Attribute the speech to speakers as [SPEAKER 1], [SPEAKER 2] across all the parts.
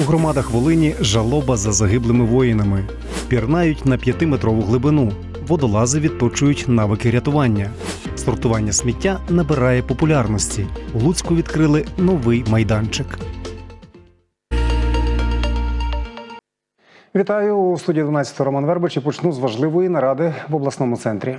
[SPEAKER 1] У громадах Волині жалоба за загиблими воїнами. Пірнають на п'ятиметрову глибину. Водолази відточують навики рятування. Сортування сміття набирає популярності. У Луцьку відкрили новий майданчик. Вітаю у студії 12 Роман Вербич і почну з важливої наради в обласному центрі.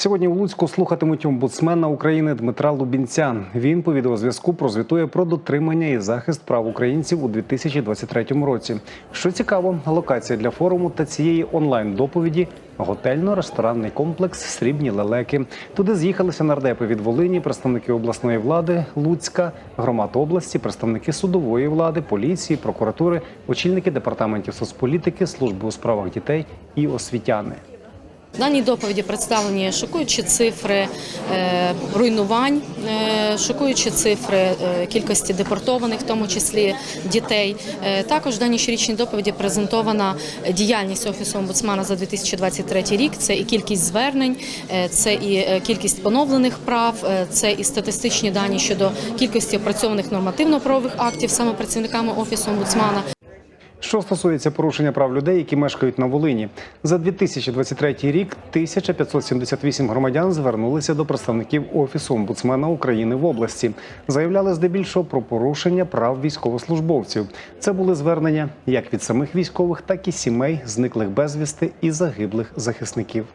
[SPEAKER 1] Сьогодні у Луцьку слухатимуть омбудсмена України Дмитра Лубінця. Він по відеозв'язку прозвітує про дотримання і захист прав українців у 2023 році. Що цікаво, локація для форуму та цієї онлайн-доповіді готельно-ресторанний комплекс Срібні лелеки. Туди з'їхалися нардепи від Волині, представники обласної влади Луцька, громад області, представники судової влади, поліції, прокуратури, очільники департаментів соцполітики, служби у справах дітей і освітяни.
[SPEAKER 2] В даній доповіді представлені шокуючі цифри е, руйнувань, е, шокуючі цифри е, кількості депортованих, в тому числі дітей. Також в даній щорічній доповіді презентована діяльність офісу омбудсмана за 2023 рік. Це і кількість звернень, це і кількість поновлених прав, це і статистичні дані щодо кількості опрацьованих нормативно-правових актів саме працівниками офісу омбудсмана.
[SPEAKER 1] Що стосується порушення прав людей, які мешкають на Волині, за 2023 рік 1578 громадян звернулися до представників офісу омбудсмена України в області. Заявляли здебільшого про порушення прав військовослужбовців. Це були звернення як від самих військових, так і сімей зниклих безвісти і загиблих захисників.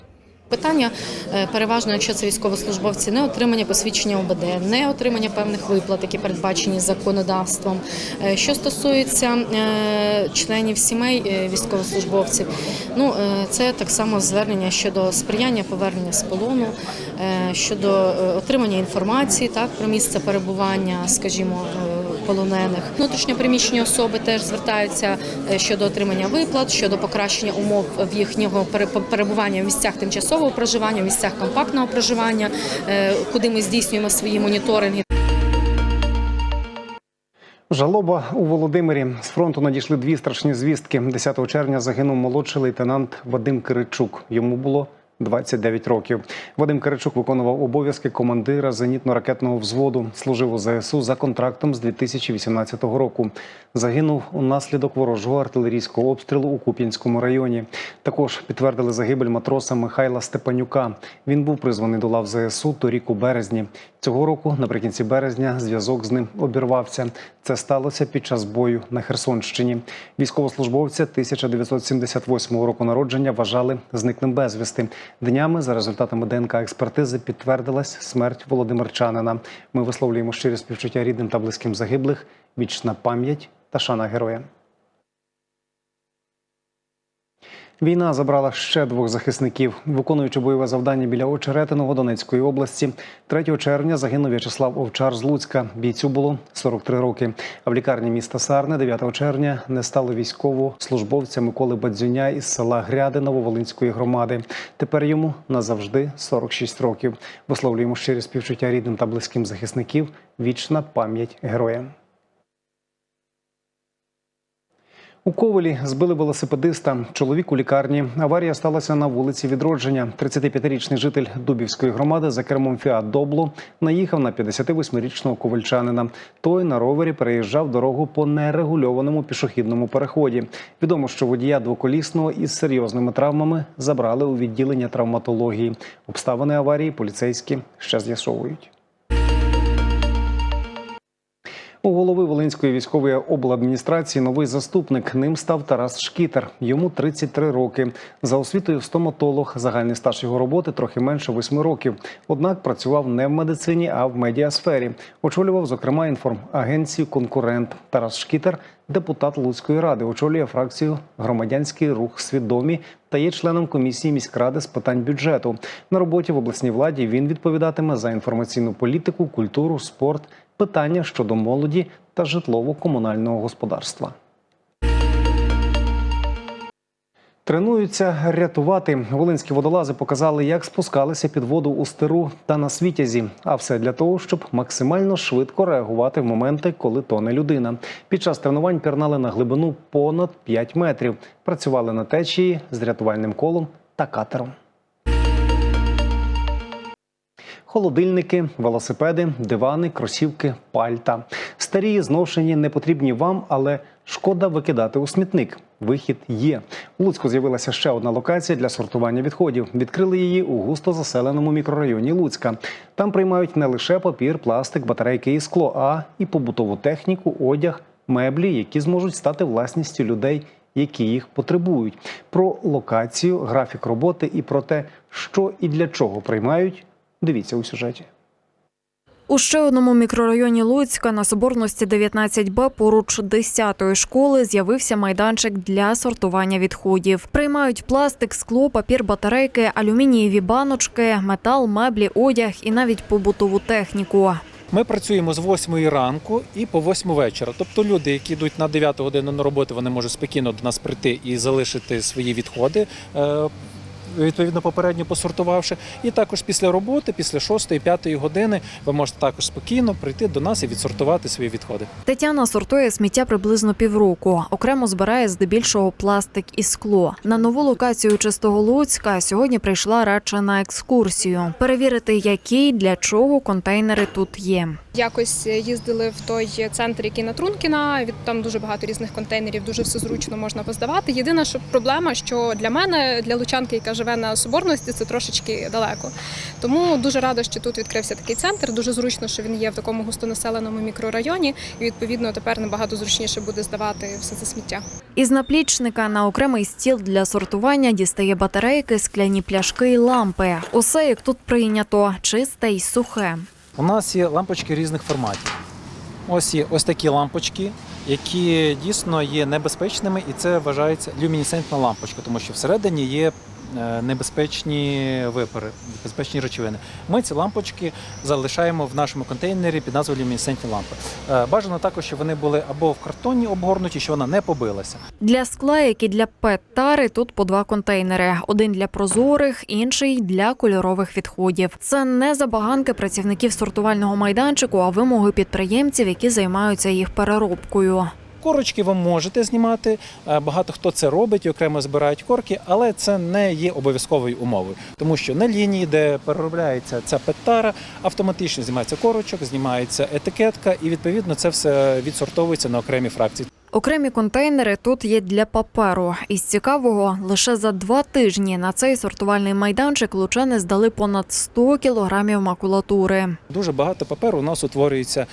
[SPEAKER 2] Питання е, переважно, якщо це військовослужбовці, не отримання посвідчення ОБД, не отримання певних виплат, які передбачені законодавством. Е, Що стосується е, членів сімей військовослужбовців, ну це так само звернення щодо сприяння повернення з полону, щодо отримання інформації так про місце перебування, скажімо. Полонених внутрішньопереміщені особи теж звертаються е, щодо отримання виплат, щодо покращення умов в їхнього перебування в місцях тимчасового проживання, в місцях компактного проживання, е, куди ми здійснюємо свої моніторинги.
[SPEAKER 1] Жалоба у Володимирі з фронту надійшли дві страшні звістки. 10 червня загинув молодший лейтенант Вадим Киричук. Йому було 29 років. Вадим Киричук виконував обов'язки командира зенітно-ракетного взводу. Служив у ЗСУ за контрактом з 2018 року. Загинув унаслідок ворожого артилерійського обстрілу у Куп'янському районі. Також підтвердили загибель матроса Михайла Степанюка. Він був призваний до лав ЗСУ торік у березні. Цього року, наприкінці березня, зв'язок з ним обірвався. Це сталося під час бою на Херсонщині. Військовослужбовця 1978 року народження вважали зниклим безвісти. Днями за результатами ДНК експертизи підтвердилась смерть володимирчанина. Ми висловлюємо щирі співчуття рідним та близьким загиблих. Вічна пам'ять та шана героям. Війна забрала ще двох захисників. Виконуючи бойове завдання біля Очеретиного Донецької області, 3 червня загинув В'ячеслав Овчар з Луцька. Бійцю було 43 роки. А в лікарні міста Сарни 9 червня не стало військового службовця Миколи Бадзюня із села Гряди Нововолинської громади. Тепер йому назавжди 46 років. Висловлюємо щирі співчуття рідним та близьким захисників. Вічна пам'ять героям. У Ковелі збили велосипедиста. Чоловік у лікарні. Аварія сталася на вулиці Відродження. 35-річний житель Дубівської громади за кермом Фіат Добло наїхав на 58-річного ковальчанина. Той на ровері переїжджав дорогу по нерегульованому пішохідному переході. Відомо, що водія двоколісного із серйозними травмами забрали у відділення травматології. Обставини аварії поліцейські ще з'ясовують. У голови Волинської військової обладміністрації новий заступник. Ним став Тарас Шкітер. Йому 33 роки. За освітою стоматолог. Загальний стаж його роботи трохи менше 8 років. Однак працював не в медицині, а в медіасфері. Очолював, зокрема, інформагенцію Конкурент. Тарас Шкітер, депутат Луцької ради, очолює фракцію Громадянський рух свідомі та є членом комісії міськради з питань бюджету. На роботі в обласній владі він відповідатиме за інформаційну політику, культуру, спорт, питання щодо молоді та житлово-комунального господарства. Тренуються рятувати. Волинські водолази показали, як спускалися під воду у стиру та на світязі. А все для того, щоб максимально швидко реагувати в моменти, коли тоне людина. Під час тренувань пірнали на глибину понад 5 метрів. Працювали на течії з рятувальним колом та катером. Холодильники, велосипеди, дивани, кросівки, пальта. Старі, зношені, не потрібні вам, але шкода викидати у смітник. Вихід є. У Луцьку з'явилася ще одна локація для сортування відходів. Відкрили її у густо заселеному мікрорайоні Луцька. Там приймають не лише папір, пластик, батарейки і скло, а і побутову техніку, одяг, меблі, які зможуть стати власністю людей, які їх потребують. Про локацію, графік роботи і про те, що і для чого приймають. Дивіться у сюжеті.
[SPEAKER 3] У ще одному мікрорайоні Луцька на Соборності 19Б поруч 10-ї школи з'явився майданчик для сортування відходів. Приймають пластик, скло, папір, батарейки, алюмінієві баночки, метал, меблі, одяг і навіть побутову техніку.
[SPEAKER 4] Ми працюємо з 8 ранку і по 8 вечора. Тобто люди, які йдуть на 9 годину на роботу, вони можуть спокійно до нас прийти і залишити свої відходи. Відповідно, попередньо посортувавши, і також після роботи, після 6-5 години, ви можете також спокійно прийти до нас і відсортувати свої відходи.
[SPEAKER 3] Тетяна сортує сміття приблизно півроку. Окремо збирає здебільшого пластик і скло. На нову локацію чистого Луцька сьогодні прийшла радше на екскурсію. Перевірити, які для чого контейнери тут є.
[SPEAKER 5] Якось їздили в той центр, який на Трункіна. Від там дуже багато різних контейнерів, дуже все зручно можна поздавати. Єдина що проблема, що для мене, для лучанки, яка живе на соборності, це трошечки далеко. Тому дуже рада, що тут відкрився такий центр. Дуже зручно, що він є в такому густонаселеному мікрорайоні, і відповідно тепер набагато зручніше буде здавати все це сміття.
[SPEAKER 3] Із наплічника на окремий стіл для сортування дістає батарейки, скляні пляшки і лампи. Усе як тут прийнято, чисте й сухе.
[SPEAKER 4] У нас є лампочки різних форматів. Ось є ось такі лампочки, які дійсно є небезпечними, і це вважається люмінесцентна лампочка, тому що всередині є небезпечні випари, небезпечні речовини. Ми ці лампочки залишаємо в нашому контейнері під назвою люмінесцентні лампи. Е, Бажано також, щоб вони були або в картоні обгорнуті, щоб вона не побилася.
[SPEAKER 3] Для скла, як і для пет-тари, тут по два контейнери: один для прозорих, інший для кольорових відходів. Це не забаганки працівників сортувального майданчику, а вимоги підприємців, які займаються їх переробкою.
[SPEAKER 4] Корочки ви можете знімати. е, Багато хто це робить і окремо збирають корки, але це не є обов'язковою умовою, тому що на лінії, де переробляється ця петара, автоматично знімається корочок, знімається етикетка, і відповідно це все відсортовується на окремі фракції.
[SPEAKER 3] Окремі контейнери тут є для паперу. Із цікавого, лише за два тижні на цей сортувальний майданчик лучани здали понад 100 кілограмів макулатури.
[SPEAKER 4] Дуже багато паперу у нас утворюється е,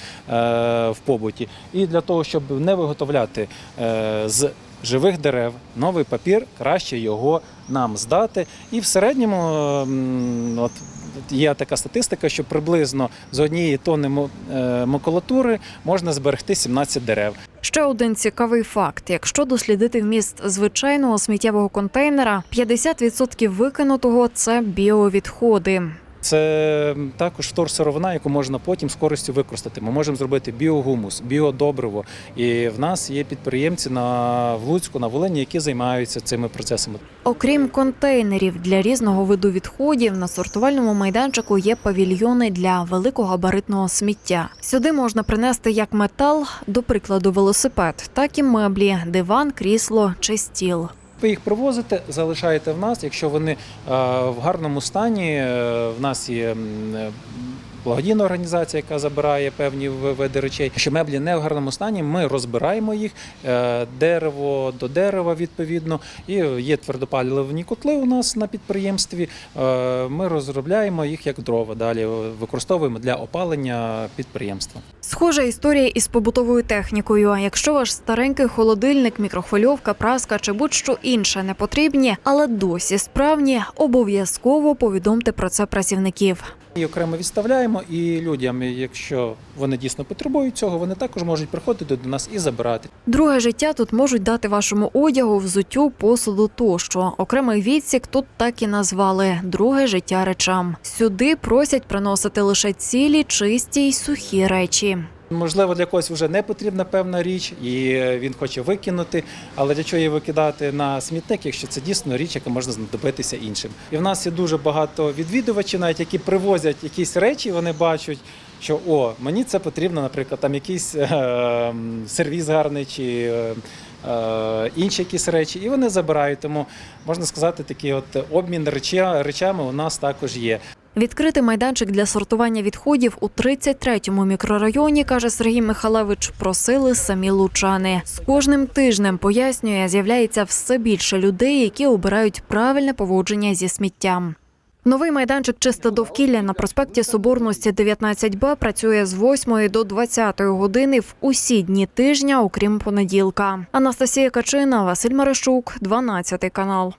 [SPEAKER 4] в побуті. І для того, щоб не виготовляти е, з живих дерев новий папір, краще його нам здати. І в середньому от, є така статистика, що приблизно з однієї тонни мо- е, макулатури можна зберегти 17 дерев.
[SPEAKER 3] Ще один цікавий факт: якщо дослідити вміст звичайного сміттєвого контейнера, 50% викинутого це біовідходи.
[SPEAKER 4] Це також вторсировина, яку можна потім з користю використати. Ми можемо зробити біогумус, біодобриво. І в нас є підприємці на в Луцьку, на Волині, які займаються цими процесами.
[SPEAKER 3] Окрім контейнерів для різного виду відходів, на сортувальному майданчику є павільйони для великогабаритного сміття. Сюди можна принести як метал, до прикладу, велосипед, так і меблі, диван, крісло чи стіл.
[SPEAKER 4] Ви їх привозите, залишаєте в нас. Якщо вони е, в гарному стані, е, в нас є е, благодійна організація, яка забирає певні види речей. Якщо меблі не в гарному стані, ми розбираємо їх е, дерево до дерева відповідно. І є твердопалювальні котли у нас на підприємстві. Е, Ми розробляємо їх як дрова. Далі використовуємо для опалення підприємства.
[SPEAKER 3] Схожа історія із побутовою технікою. Якщо ваш старенький холодильник, мікрохвильовка, праска чи будь-що інше не потрібні, але досі справні, обов'язково повідомте про це працівників.
[SPEAKER 4] І окремо відставляємо, і людям, якщо вони дійсно потребують цього, вони також можуть приходити до нас і забирати.
[SPEAKER 3] Друге життя тут можуть дати вашому одягу, взуттю, посуду тощо. Окремий відсік тут так і назвали друге життя речам. Сюди просять приносити лише цілі, чисті й сухі речі.
[SPEAKER 4] Можливо, для когось вже не потрібна певна річ, і він хоче викинути. Але для чого її викидати на смітник, якщо це дійсно річ, яка можна знадобитися іншим? І в нас є дуже багато відвідувачів, навіть які привозять якісь речі, вони бачать. Що о, мені це потрібно, наприклад, там якийсь е, м, сервіз гарний чи е, е, інші якісь речі, і вони забирають. Тому можна сказати, такий от обмін речами у нас також є.
[SPEAKER 3] Відкрити майданчик для сортування відходів у 33-му мікрорайоні, каже Сергій Михалевич, просили самі лучани. З кожним тижнем пояснює, з'являється все більше людей, які обирають правильне поводження зі сміттям. Новий майданчик чисте довкілля на проспекті Соборності 19Б працює з 8 до 20 години в усі дні тижня, окрім понеділка. Анастасія Качина, Василь Марищук, 12 канал.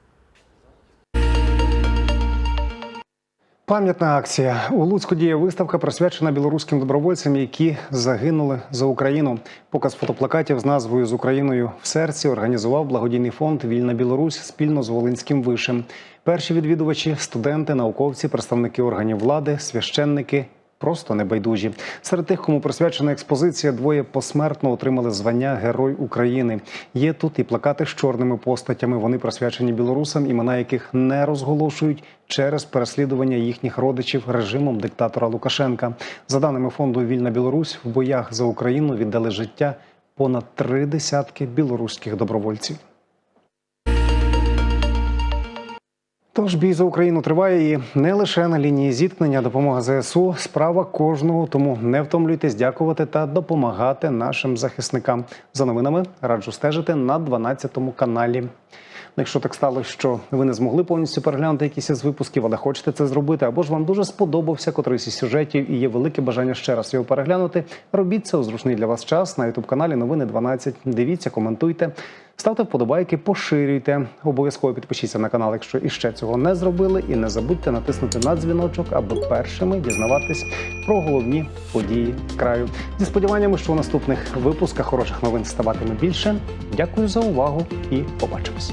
[SPEAKER 1] Пам'ятна акція у Луцьку діє виставка, присвячена білоруським добровольцям, які загинули за Україну. Показ фотоплакатів з назвою з Україною в серці організував благодійний фонд Вільна Білорусь спільно з Волинським вишем. Перші відвідувачі студенти, науковці, представники органів влади, священники. Просто небайдужі. Серед тих, кому присвячена експозиція, двоє посмертно отримали звання Герой України. Є тут і плакати з чорними постатями. Вони присвячені білорусам, імена яких не розголошують через переслідування їхніх родичів режимом диктатора Лукашенка. За даними фонду Вільна Білорусь, в боях за Україну віддали життя понад три десятки білоруських добровольців. Тож бій за Україну триває і не лише на лінії зіткнення, допомога ЗСУ справа кожного. Тому не втомлюйтесь дякувати та допомагати нашим захисникам. За новинами раджу стежити на 12 каналі. Якщо так сталося, що ви не змогли повністю переглянути якісь із випусків, але хочете це зробити, або ж вам дуже сподобався котрийсь із сюжетів і є велике бажання ще раз його переглянути. Робіть це у зручний для вас час на youtube каналі Новини 12. Дивіться, коментуйте, ставте вподобайки, поширюйте. Обов'язково підпишіться на канал, якщо іще цього не зробили. І не забудьте натиснути на дзвіночок, аби першими дізнаватись про головні події краю. Зі сподіваннями, що у наступних випусках хороших новин ставатиме більше. Дякую за увагу і побачимось.